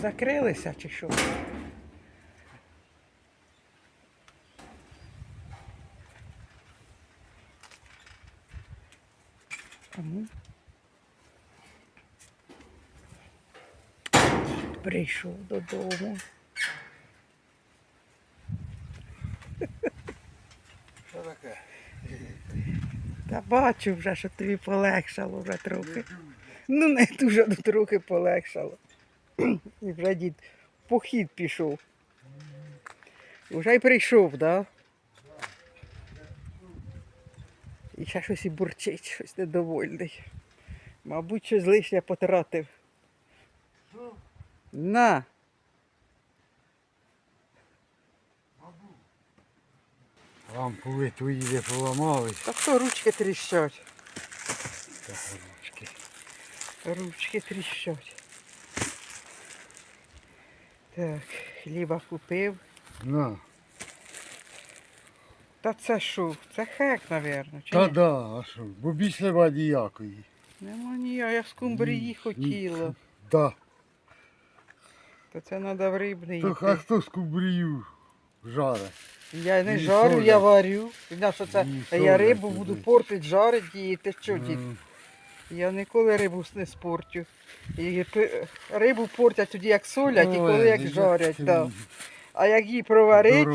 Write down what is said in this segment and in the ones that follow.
Закрилися чи що? Ну. Прийшов додому. Що таке? Та бачу вже, що тобі полегшало вже трохи. Ну, не дуже ну, трохи полегшало. І вже дід в похід пішов. Вже й прийшов, так? Да? І ще щось і бурчить, щось недовольний. Мабуть, щось лишнє потратив. На. Лампові твої не поламались. Та хто ручки тріщать? Ручки. Ручки тріщать. Так, хліба купив. На. Та це що? Це хек, мабуть. Чи Та ні? да, а що? Бо більш нема ніякої. Нема ніяк, я скумбрії хотіла. Да. То це треба в рибний То а йти. хто скубрію жаре? Я не жарю, соля. я варю. Знаєш, що це Ні, я соля рибу туди. буду портити, жарити її. Ти що, дід? Я ніколи рибу не спортю. І рибу портять тоді, як солять, і коли як як жарять. Да. А як її проварить,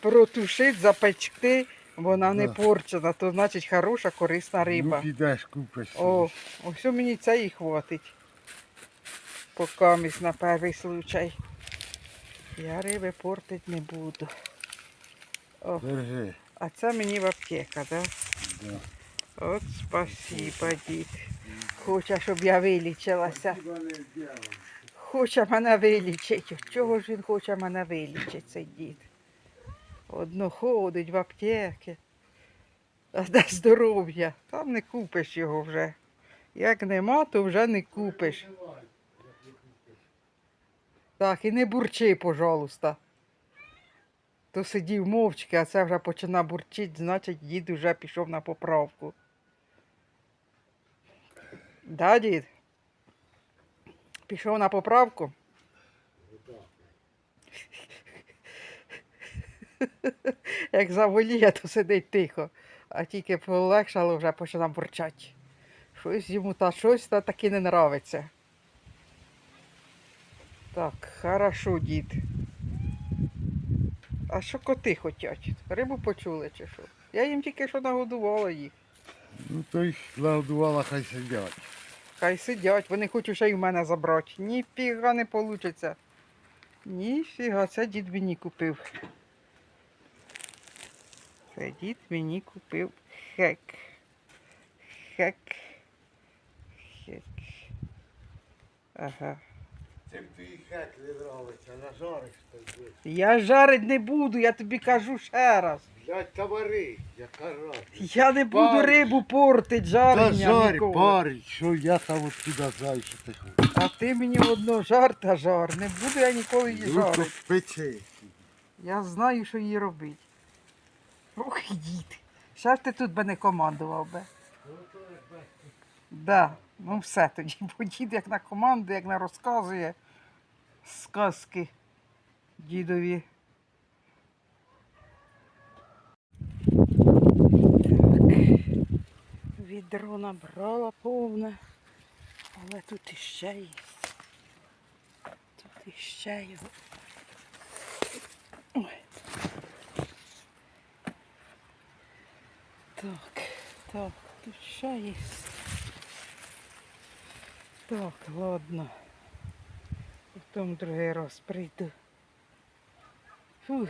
протушить, запечти, вона не порчена, то значить хороша, корисна риба. Ну підеш купиш. О, ось мені це і хватить. Покамість на перший случай. Я риби портить не буду. О, Держи. а це мені в аптека, да? Да. От спасибо, дід. Хоче, щоб я вилічилася. Хоче мене вилічити. Чого ж він хоче мене вилічити, цей дід? Одно ходить в аптеки. А де здоров'я? Там не купиш його вже. Як нема, то вже не купиш. Так, і не бурчи, пожалуйста. То сидів мовчки, а це вже почина бурчить, значить дід вже пішов на поправку. Да, дід? Пішов на поправку? Як заволіє, то сидить тихо, а тільки полегшало вже починав бурчати. Щось йому та щось та таки не нравиться. Так, хорошо, дід. А що коти хочуть? Рибу почули чи що? Я їм тільки що нагодувала їх. Ну то й нагодувала, хай сидять. Хай сидять, вони хочуть ще й в мене забрати. Ніфіга не вийде. Ніфіга, це дід мені купив. Це дід мені купив хек. Хек. Хек. Ага. Цим твій хек не нравиться, нажариш тобі. Я жарить не буду, я тобі кажу ще раз. Блядь, товари, яка раз. Я не буду Париш. рибу портити, Та жарення жарь, парить, що я там откуда знаю, що ти хочеш. А ти мені одно жар та жар. Не буду я ніколи її Ну то жарити. печи. Я знаю, що її робити. Ох, дід. Ще ж ти тут би не командував би. Да. Ну все тоді, бо дід як на команду, як на розказує сказки дідові. Так. Відро набрала повне, але тут іще є. Тут іще є. Ой. Так, так, тут ще є. Так, ладно. Потім другий раз прийду. Фух.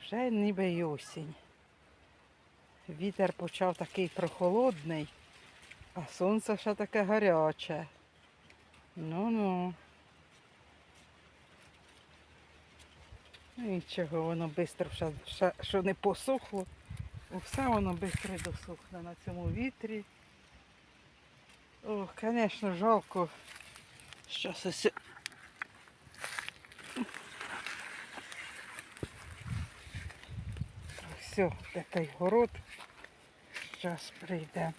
Вже ніби й осінь. Вітер почав такий прохолодний, а сонце ще таке гаряче. Ну-ну. Нічого, воно швидко, ще, що не посохло. Все воно швидко досохне на цьому вітрі. О, звісно, жалко. Щас ось. Все, де той город. Зараз прийде.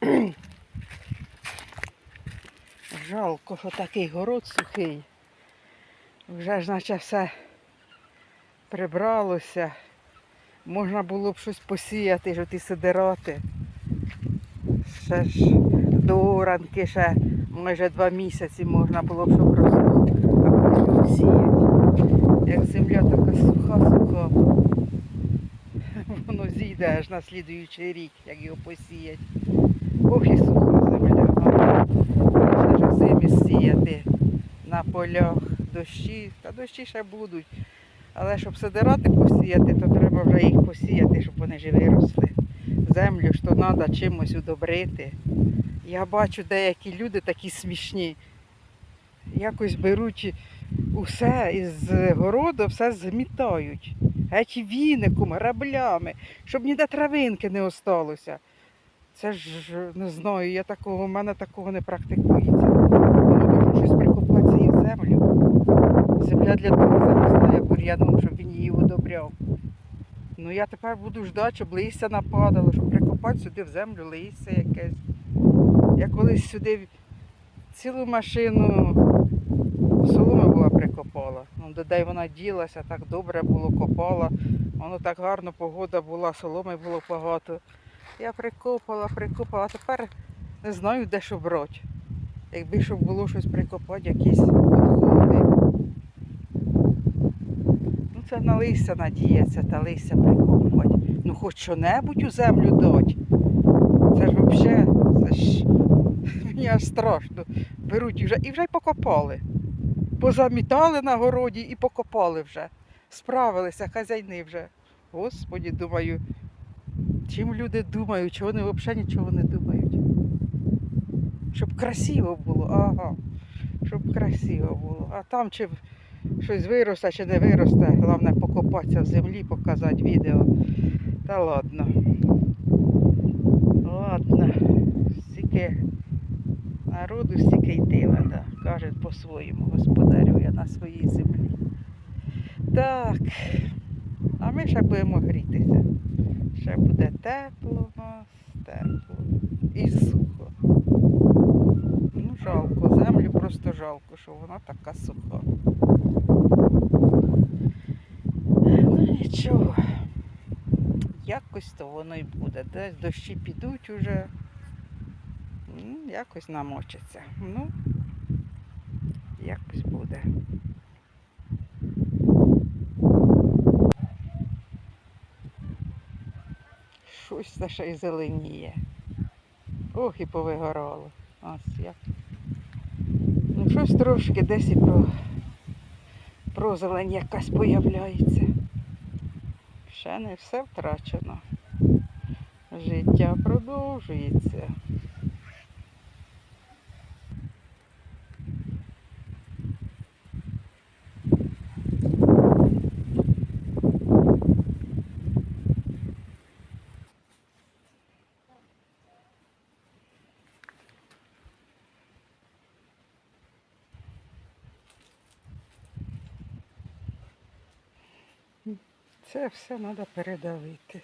жалко, що такий город сухий. Вже ж наче все прибралося. Можна було б щось посіяти, що ті сидирати. Ще ж до оранки ще майже два місяці можна було б, щоб росло, а потім сіяти. Як земля така суха-суха, воно зійде аж на слідуючий рік, як його посіять. Ох і суха земля. а. Ще ж зимі сіяти на полях дощі, та дощі ще будуть. Але щоб сидирати посіяти, то треба вже їх посіяти, щоб вони ж виросли. Землю то треба чимось удобрити. Я бачу деякі люди такі смішні. Якось беруть усе із городу, все змітають. Геть віником, граблями, щоб ніде травинки не осталося. Це ж не знаю, я такого, в мене такого не практикується. Воно щось прикопатися і в землю. Земля для того заростає бур'яном, щоб він її удобряв. Ну я тепер буду ждати, щоб листя нападало, щоб прикопати сюди в землю листя якесь. Я колись сюди цілу машину соломи була прикопала. Ну, де вона ділася, так добре було, копала. Воно так гарно, погода була, соломи було багато. Я прикопала, прикопала, а тепер не знаю, де що брати. Якби щоб було щось прикопати, якісь відходи. Ну, це на листя надіється, та листя прикопувати. Ну, хоч що-небудь у землю дать. Це ж взагалі, мені аж страшно. Беруть і вже, і вже й покопали. Позамітали на городі і покопали вже. Справилися, хазяйни вже. Господі, думаю, чим люди думають, чого вони взагалі нічого не думають. Щоб красиво було, ага. Щоб красиво було. А там чи щось виросте, чи не виросте, головне покопатися в землі, показати відео. Та ладно. Ладно. Стільки народу, стільки й дива, да. каже по-своєму, господарює на своїй землі. Так. А ми ще будемо грітися. Ще буде тепло у нас, тепло і сухо. Ну, жалко, землю просто жалко, що вона така суха. Ну нічого. Якось то воно й буде. Десь дощі підуть уже. Якось намочиться. Ну, якось буде. Щось це ще й зеленіє. Ох, і повигорало. Ось як. Ну, щось трошки десь і про, про зелень якась появляється. Ще не все втрачено. Життя продовжується. Це все треба передавити.